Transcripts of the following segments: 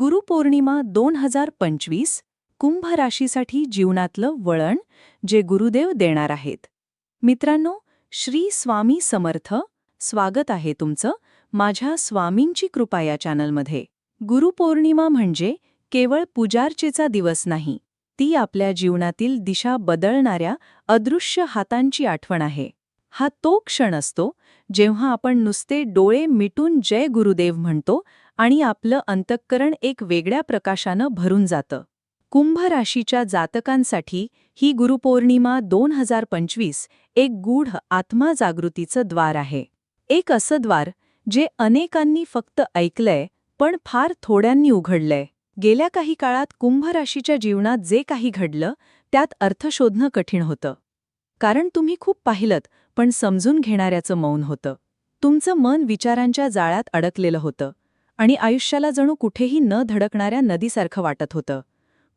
गुरुपौर्णिमा दोन हजार पंचवीस कुंभ राशीसाठी जीवनातलं वळण जे गुरुदेव देणार आहेत. मित्रांनो श्री स्वामी समर्थ स्वागत आहे तुमचं माझ्या स्वामींची कृपा या चॅनलमध्ये. गुरुपौर्णिमा म्हणजे केवळ पूजार्चेचा दिवस नाही ती आपल्या जीवनातील दिशा बदलणाऱ्या अदृश्य हातांची आठवण आहे. हा तो क्षण असतो जेव्हा आपण नुसते डोळे मिटून जय गुरुदेव म्हणतो आणि आपलं अंतःकरण एक वेगळ्या प्रकाशानं भरून जातं. कुंभ राशीच्या जातकांसाठी ही गुरुपौर्णिमा दोन हजार पंचवीस एक गूढ आत्मा जागृतीचं द्वार आहे. एक असं द्वार जे अनेकांनी फक्त ऐकलंय पण फार थोड्यांनी उघडलंय. गेल्या काही काळात कुंभ राशीच्या जीवनात जे काही घडलं त्यात अर्थ शोधणं कठीण होतं. कारण तुम्ही खूप पाहिलत पण समजून घेणाऱ्याचं मौन होतं. तुमचं मन विचारांच्या जाळ्यात अडकलेलं होतं. आणि आयुष्याला जणू कुठेही न धडकणाऱ्या नदीसारखं वाटत होतं.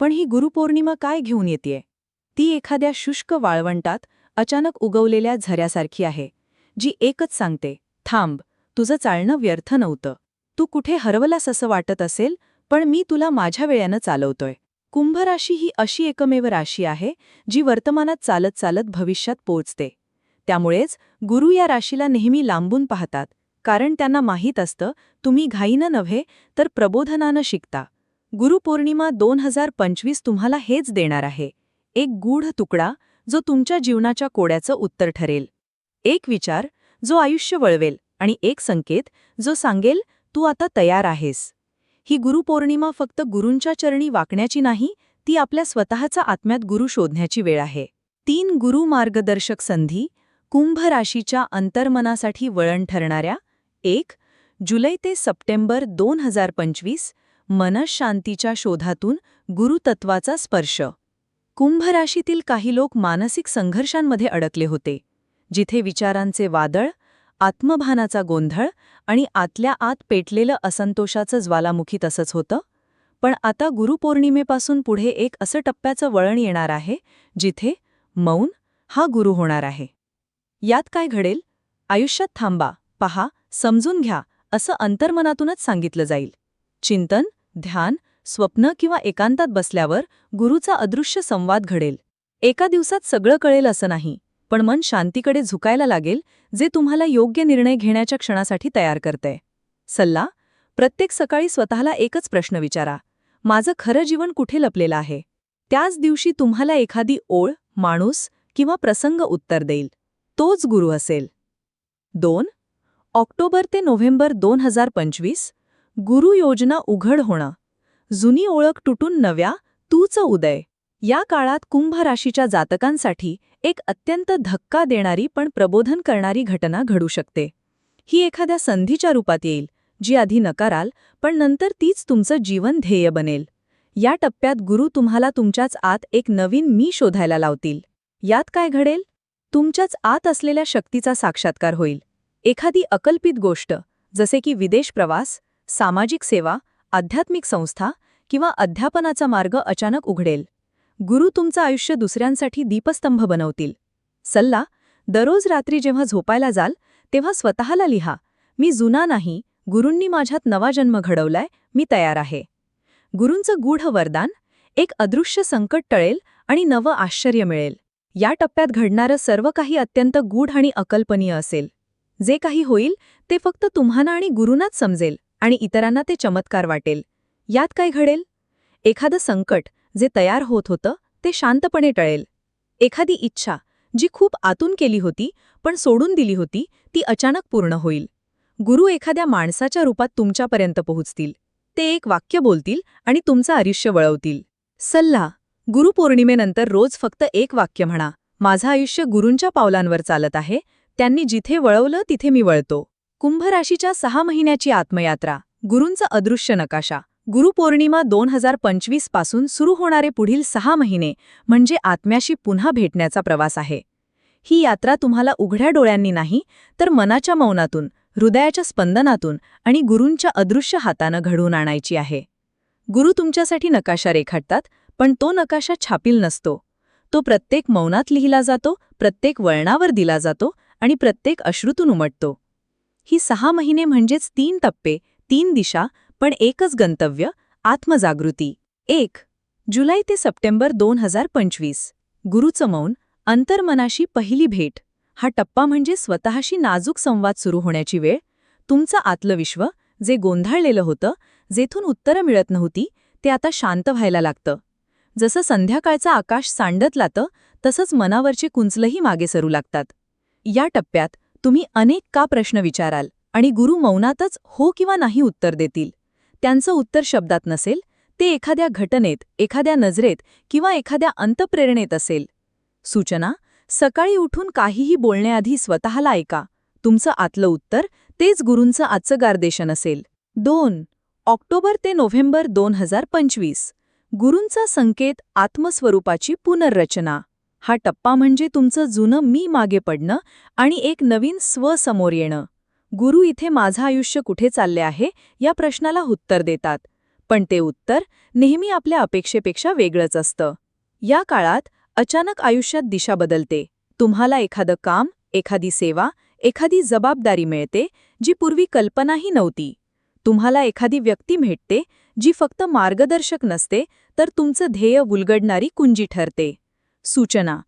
पण ही गुरुपौर्णिमा काय घेऊन येते ती एखाद्या शुष्क वाळवंटात अचानक उगवलेल्या झऱ्यासारखी आहे जी एकच सांगते थांब तुझं चालणं व्यर्थ नव्हतं. तू कुठे हरवलास असं वाटत असेल पण मी तुला माझ्या वेळ्यानं चालवतोय. कुंभ राशी ही अशी एकमेव राशी आहे जी वर्तमानात चालत चालत भविष्यात पोचते. त्यामुळेच गुरु या राशीला नेहमी लांबून पाहतात कारण त्यांना माहीत असतं तुम्ही घाईनं नव्हे तर प्रबोधनानं शिकता. गुरुपौर्णिमा दोन हजार पंचवीस तुम्हाला हेच देणार आहे. एक गूढ तुकडा जो तुमच्या जीवनाच्या कोड्याचं उत्तर ठरेल. एक विचार जो आयुष्य वळवेल आणि एक संकेत जो सांगेल तू आता तयार आहेस. ही गुरुपौर्णिमा फक्त गुरूंच्या चरणी वाकण्याची नाही ती आपल्या स्वतःचा आत्म्यात गुरु शोधण्याची वेळ आहे. तीन गुरु मार्गदर्शक संधी कुंभ राशीच्या अंतर्मनासाठी वळण ठरणाऱ्या एक जुलै ते सप्टेंबर दोन हजार पंचवीस मनशांतीच्या शोधातून गुरुतत्वाचा स्पर्श. कुंभ राशीतील काही लोक मानसिक संघर्षांमध्ये अडकले होते जिथे विचारांचे वादळ आत्मभानाचा गोंधळ आणि आतल्या आत पेटलेलं असंतोषाचं ज्वालामुखी तसंच होतं. पण आता गुरुपौर्णिमेपासून पुढे एक असं टप्प्याचं वळण येणार आहे जिथे मौन हा गुरु होणार आहे. यात काय घडेल? आयुष्यात थांबा. पहा समजून घ्या असं अंतर्मनातूनच सांगितलं जाईल. चिंतन ध्यान स्वप्न किंवा एकांतात बसल्यावर गुरुचा अदृश्य संवाद घडेल. एका दिवसात सगळं कळेल असं नाही पण मन शांतीकडे झुकायला लागेल जे तुम्हाला योग्य निर्णय घेण्याच्या क्षणासाठी तयार करते सल्ला प्रत्येक सकाळी स्वतःला एकच प्रश्न विचारा. माझं खरं जीवन कुठे लपलेलं आहे? त्याच दिवशी तुम्हाला एखादी ओळ माणूस किंवा प्रसंग उत्तर देईल. तोच गुरु असेल. दोन ऑक्टोबर ते नोव्हेंबर दोन हजार पंचवीस गुरु योजना उघड होणं. जुनी ओळख तुटून नव्या तूच उदय. या काळात कुंभ राशीच्या जातकांसाठी एक अत्यंत धक्का देणारी पण प्रबोधन करणारी घटना घडू शकते. ही एखाद्या संधीच्या रूपात येईल जी आधी नकाराल पण नंतर तीच तुमचं जीवन ध्येय बनेल. या टप्प्यात गुरु तुम्हाला तुमच्याच आत एक नवीन मी शोधायला लावतील. यात काय घडेल? तुमच्याच आत असलेल्या शक्तीचा साक्षात्कार होईल. एखादी अकल्पित गोष्ट जसे की विदेश प्रवास सामाजिक सेवा आध्यात्मिक संस्था किंवा अध्यापनाचा मार्ग अचानक उघडेल. गुरु तुमचं आयुष्य दुसऱ्यांसाठी दीपस्तंभ बनवतील. सल्ला दररोज रात्री जेव्हा झोपायला जाल तेव्हा स्वतःला लिहा मी जुना नाही गुरूंनी माझ्यात नवा जन्म घडवलाय मी तयार आहे. गुरूंचं गूढ वरदान एक अदृश्य संकट टळेल आणि नवं आश्चर्य मिळेल. या टप्प्यात घडणारं सर्व काही अत्यंत गूढ आणि अकल्पनीय असेल. जे काही होईल ते फक्त तुम्हाला आणि गुरुनाच समजेल आणि इतरांना ते चमत्कार वाटेल. यात काय घडेल? एखादं संकट जे तयार होत होतं ते शांतपणे टळेल. एखादी इच्छा जी खूप आतून केली होती पण सोडून दिली होती ती अचानक पूर्ण होईल. गुरु एखाद्या माणसाच्या रूपात तुमच्यापर्यंत पोहोचतील. ते एक वाक्य बोलतील आणि तुमचं आयुष्य वळवतील. सल्ला गुरुपौर्णिमेनंतर रोज फक्त एक वाक्य म्हणा माझं आयुष्य गुरूंच्या पावलांवर चालत आहे त्यांनी जिथे वळवलं तिथे मी वळतो. कुंभराशीच्या सहा महिन्याची आत्मयात्रा. गुरूंचा अदृश्य नकाशा. गुरुपौर्णिमा दोन हजार पंचवीसपासून सुरू होणारे पुढील सहा महिने म्हणजे आत्म्याशी पुन्हा भेटण्याचा प्रवास आहे. ही यात्रा तुम्हाला उघड्या डोळ्यांनी नाही तर मनाच्या मौनातून हृदयाच्या स्पंदनातून आणि गुरूंच्या अदृश्य हातानं घडवून आणायची आहे. गुरु तुमच्यासाठी नकाशा रेखाटतात पण तो नकाशा छापील नसतो. तो प्रत्येक मौनात लिहिला जातो प्रत्येक वळणावर दिला जातो आणि प्रत्येक अश्रूतून उमटतो. ही सहा महिने म्हणजेच तीन टप्पे तीन दिशा पण एकच गंतव्य आत्मजागृती. एक जुलै ते सप्टेंबर दोन हजार पंचवीस. गुरुचं मौन अंतर्मनाशी पहिली भेट. हा टप्पा म्हणजे स्वतःशी नाजूक संवाद सुरू होण्याची वेळ. तुमचं आतलं विश्व जे गोंधळलेलं होतं जेथून उत्तरं मिळत नव्हती ते आता शांत व्हायला लागतं. जसं संध्याकाळचं आकाश सांडत लातं तसंच मनावरचे कुंचलही मागे सरू लागतात. या टप्प्यात तुम्ही अनेक का प्रश्न विचाराल आणि गुरु मौनातच हो किंवा नाही उत्तर देतील? त्यांचं उत्तर शब्दात नसेल ते एखाद्या घटनेत एखाद्या नजरेत किंवा एखाद्या अंतप्रेरणेत असेल. सूचना सकाळी उठून काहीही बोलण्याआधी स्वतःला ऐका. तुमचं आतलं उत्तर तेच गुरूंचं आजचं गार्देशन असेल. दोन ऑक्टोबर ते नोव्हेंबर दोन हजार पंचवीस. गुरूंचा संकेत आत्मस्वरूपाची पुनर्रचना. हा टप्पा म्हणजे तुमचं जुनं मी मागे पडणं आणि एक नवीन स्व समोर येणं. गुरु इथे माझं आयुष्य कुठे चालले आहे या प्रश्नाला उत्तर देतात. पण ते उत्तर नेहमी आपल्या अपेक्षेपेक्षा वेगळंच असतं. या काळात अचानक आयुष्यात दिशा बदलते. तुम्हाला एखादं काम एखादी सेवा एखादी जबाबदारी मिळते जी पूर्वी कल्पनाही नव्हती. तुम्हाला एखादी व्यक्ती भेटते जी फक्त मार्गदर्शक नसते तर तुमचं ध्येय उलगडणारी कुंजी ठरते. सूचना.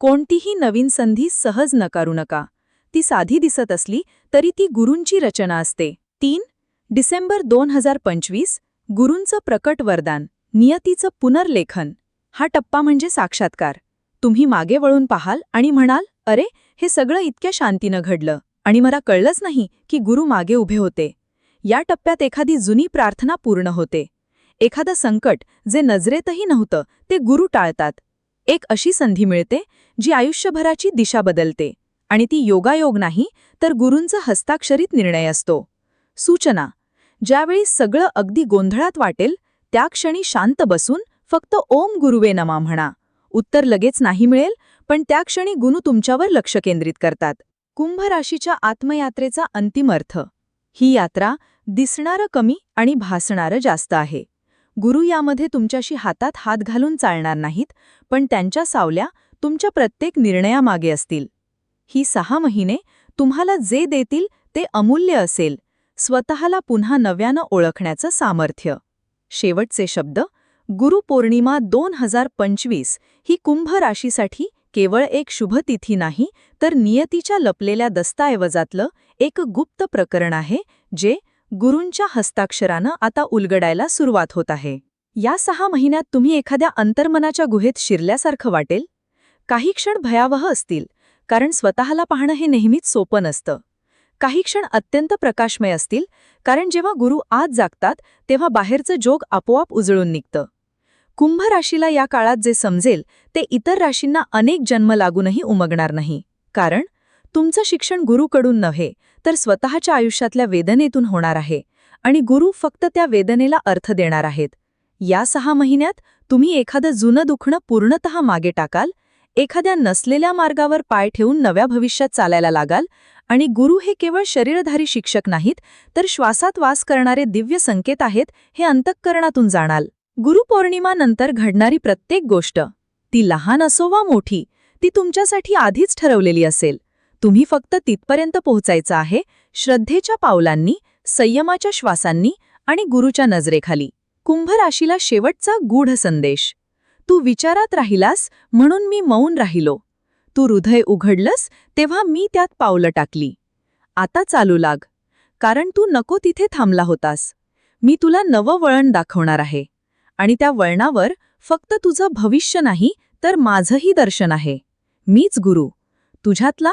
कोणतीही नवीन संधी सहज नकारू नका. ती साधी दिसत असली तरी ती गुरूंची रचना असते. तीन डिसेंबर दोन हजार पंचवीस गुरूंचं प्रकट वरदान नियतीचं पुनर्लेखन. हा टप्पा म्हणजे साक्षात्कार. तुम्ही मागे वळून पाहाल आणि म्हणाल अरे हे सगळं इतक्या शांतीनं घडलं. आणि मला कळलंच नाही की गुरु मागे उभे होते. या टप्प्यात एखादी जुनी प्रार्थना पूर्ण होते. एखादं संकट जे नजरेतही नव्हतं ते गुरु टाळतात. एक अशी संधी मिळते जी आयुष्यभराची दिशा बदलते. आणि ती योगायोग नाही तर गुरूंचा हस्ताक्षरित निर्णय असतो. सूचना. ज्यावेळी सगळं अगदी गोंधळात वाटेल त्या क्षणी शांत बसून फक्त ओम गुरुवे नमा म्हणा. उत्तर लगेच नाही मिळेल पण त्या क्षणी गुरु तुमच्यावर लक्ष केंद्रित करतात. कुंभ राशीच्या आत्मयात्रेचा अंतिम अर्थ. ही यात्रा दिसणारं कमी आणि भासणारं जास्त आहे. गुरु यामध्ये तुमच्याशी हातात हात घालून चालणार नाहीत पण त्यांच्या सावल्या तुमच्या प्रत्येक निर्णयामागे असतील. ही सहा महिने तुम्हाला जे देतील ते अमूल्य असेल. स्वतःला पुन्हा नव्यानं ओळखण्याचं सामर्थ्य. शेवटचे शब्द गुरुपौर्णिमा दोन हजार पंचवीस ही कुंभ राशीसाठी केवळ एक शुभतिथी नाही तर नियतीच्या लपलेल्या दस्ताऐवजातलं एक गुप्त प्रकरण आहे जे गुरूंच्या हस्ताक्षरानं आता उलगडायला सुरुवात होत आहे. या सहा महिन्यात तुम्ही एखाद्या अंतर्मनाच्या गुहेत शिरल्यासारखं वाटेल? काही क्षण भयावह असतील कारण स्वतःला पाहणं हे नेहमीच सोपं नसतं. काही क्षण अत्यंत प्रकाशमय असतील कारण जेव्हा गुरु आत जागतात तेव्हा बाहेरचं जोग आपोआप उजळून निघतं. कुंभ राशीला या काळात जे समजेल ते इतर राशींना अनेक जन्म लागूनही उमगणार नाही. कारण तुमचं शिक्षण गुरुकडून नव्हे तर स्वतःच्या आयुष्यातल्या वेदनेतून होणार आहे. आणि गुरु फक्त त्या वेदनेला अर्थ देणार आहेत. या सहा महिन्यात तुम्ही एखादं जुनं दुखणं पूर्णतः मागे टाकाल एखाद्या नसलेल्या मार्गावर पाय ठेवून नव्या भविष्यात चालायला लागाल आणि गुरु हे केवळ शरीरधारी शिक्षक नाहीत तर श्वासात वास करणारे दिव्य संकेत आहेत हे अंतःकरणातून जाणाल गुरुपौर्णिमानंतर घडणारी प्रत्येक गोष्ट ती लहान असो वा मोठी ती तुमच्यासाठी आधीच ठरवलेली असेल. तुम्ही फक्त तिथपर्यंत पोहोचायचं आहे श्रद्धेच्या पावलांनी संयमाच्या श्वासांनी आणि गुरुच्या नजरेखाली. कुंभ राशीला शेवटचा गूढ संदेश. तू विचारात राहिलास म्हणून मी मौन राहिलो. तू हृदय उघडलंस तेव्हा मी त्यात पावलं टाकली. आता चालू लाग. कारण तू नको तिथे थांबला होतास. मी तुला नवं वळण दाखवणार आहे. आणि त्या वळणावर फक्त तुझं भविष्य नाही तर माझंही दर्शन आहे. मीच गुरु. तुझ्यातला